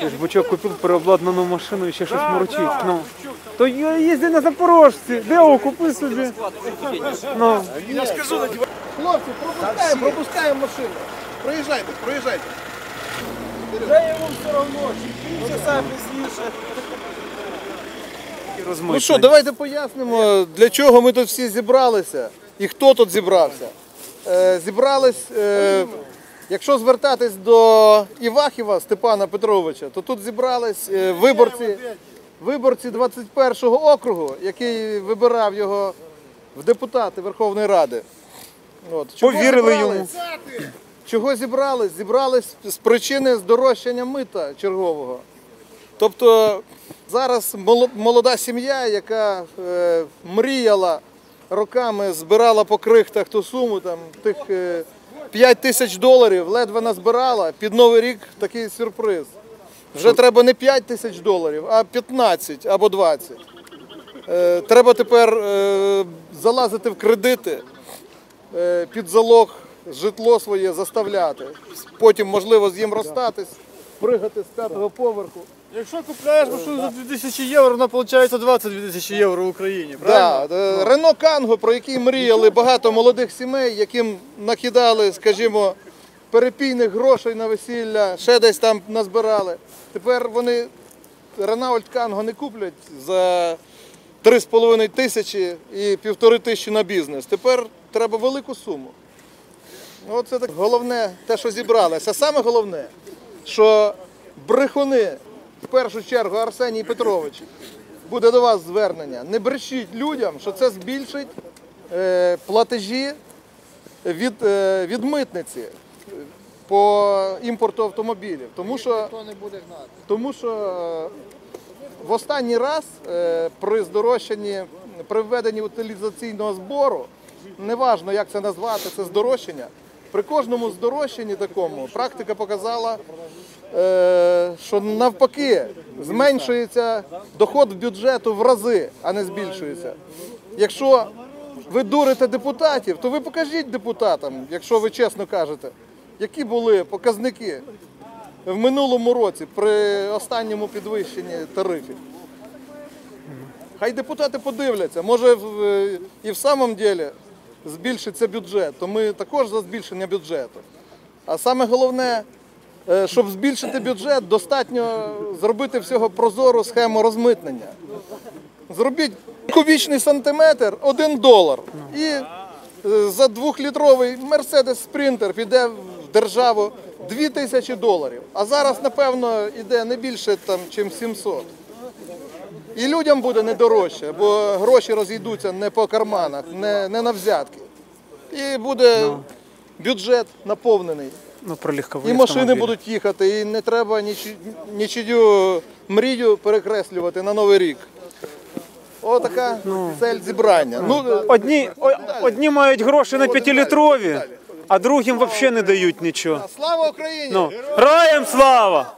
Ти ж бучок купив переобладнану машину і ще щось морочить. Ну. То я на Запорожці. Де його купи собі? Ну. Хлопці, пропускаємо, пропускаємо машину. Проїжджайте, проїжджайте. і Ну що, давайте пояснимо, для чого ми тут всі зібралися і хто тут зібрався. Е, зібрались, е, якщо звертатись до Івахіва Степана Петровича, то тут зібрались е, виборці, виборці 21-го округу, який вибирав його в депутати Верховної Ради. От. Чого Повірили зібрались? Чого зібрались? Зібрались з причини здорожчання мита чергового. Тобто зараз молода сім'я, яка е, мріяла роками, збирала по крихтах ту суму, там тих е, 5 тисяч доларів, ледве назбирала. Під Новий рік такий сюрприз. Вже треба не 5 тисяч доларів, а 15 або 20. Е, треба тепер е, залазити в кредити, е, під залог житло своє заставляти. Потім, можливо, з ним розстатись, пригати з п'ятого поверху. Якщо купляєш машину за 2000 євро, вона виходить 22 тисячі євро в Україні, правильно? Да, е, Рено Канго, про який мріяли багато молодих сімей, яким накидали, скажімо, перепійних грошей на весілля, ще десь там назбирали. Тепер вони Ренаульт Канго не куплять за 3,5 тисячі і півтори тисячі на бізнес. Тепер треба велику суму. Оце так головне, те, що зібралося. Саме головне, що брехуни, в першу чергу Арсеній Петрович, буде до вас звернення. Не брешіть людям, що це збільшить е, платежі від, е, від митниці по імпорту автомобілів. Тому що, тому що е, в останній раз при здорожчанні, при введенні утилізаційного збору, неважно як це назвати, це здорожчання. При кожному здорожчанні такому практика показала, е, що навпаки зменшується доход в бюджету в рази, а не збільшується. Якщо ви дурите депутатів, то ви покажіть депутатам, якщо ви чесно кажете, які були показники в минулому році при останньому підвищенні тарифів. Хай депутати подивляться, може е, і в самом ділі збільшиться бюджет, то ми також за збільшення бюджету. А саме головне, е, щоб збільшити бюджет, достатньо зробити всього прозору схему розмитнення. Зробіть кубічний сантиметр один долар. І е, за двохлітровий Мерседес Спринтер піде в державу 2 тисячі доларів. А зараз, напевно, йде не більше там, чим 700. І людям буде не дорожче, бо гроші розійдуться не по карманах, не, не на взятки. І буде бюджет наповнений. Ну, про легкові І машини автомобілі. будуть їхати, і не треба нічі- нічию мрію перекреслювати на Новий рік. Отака цель зібрання. Ну, Одні, о- одні мають гроші на п'ятилітрові, а другим взагалі не дають нічого. слава Україні! Ну, раєм слава!